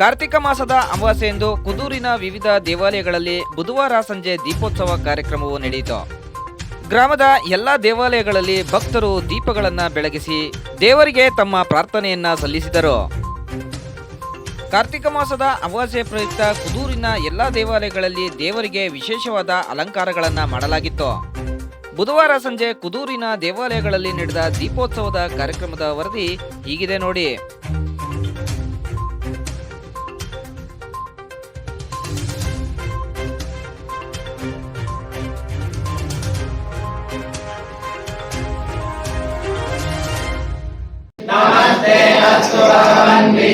ಕಾರ್ತಿಕ ಮಾಸದ ಅಮಾವಾಸ್ಯೆಯಂದು ಕುದೂರಿನ ವಿವಿಧ ದೇವಾಲಯಗಳಲ್ಲಿ ಬುಧವಾರ ಸಂಜೆ ದೀಪೋತ್ಸವ ಕಾರ್ಯಕ್ರಮವು ನಡೆಯಿತು. ಗ್ರಾಮದ ಎಲ್ಲಾ ದೇವಾಲಯಗಳಲ್ಲಿ ಭಕ್ತರು ದೀಪಗಳನ್ನು ಬೆಳಗಿಸಿ ದೇವರಿಗೆ ತಮ್ಮ ಪ್ರಾರ್ಥನೆಯನ್ನ ಸಲ್ಲಿಸಿದರು. ಕಾರ್ತಿಕ ಮಾಸದ ಅಮಾವಾಸ್ಯೆ ಪ್ರಯುಕ್ತ ಕುದೂರಿನ ಎಲ್ಲಾ ದೇವಾಲಯಗಳಲ್ಲಿ ದೇವರಿಗೆ ವಿಶೇಷವಾದ ಅಲಂಕಾರಗಳನ್ನು ಮಾಡಲಾಗಿತ್ತು. ಬುಧವಾರ ಸಂಜೆ ಕುದೂರಿನ ದೇವಾಲಯಗಳಲ್ಲಿ ನಡೆದ ದೀಪೋತ್ಸವದ ಕಾರ್ಯಕ್ರಮದ ವರದಿ ಹೀಗಿದೆ ನೋಡಿ.